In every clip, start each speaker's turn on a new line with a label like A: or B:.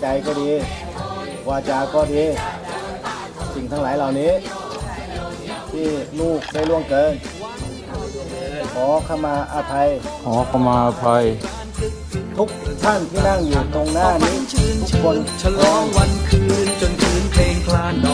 A: ใจก็ดี วาจาก็ดี สิ่งทั้งหลายเหล่านี้ ที่ลูกได้ล่วงเกิน ขอขมาอภัย
B: ขอขมาอภัย
A: ทุกท่านที่นั่งอยู่ตรงหน้านี้ ทุกคน
C: ฉลองวันคืนจนคืนเพลงคลาน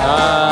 C: Ah.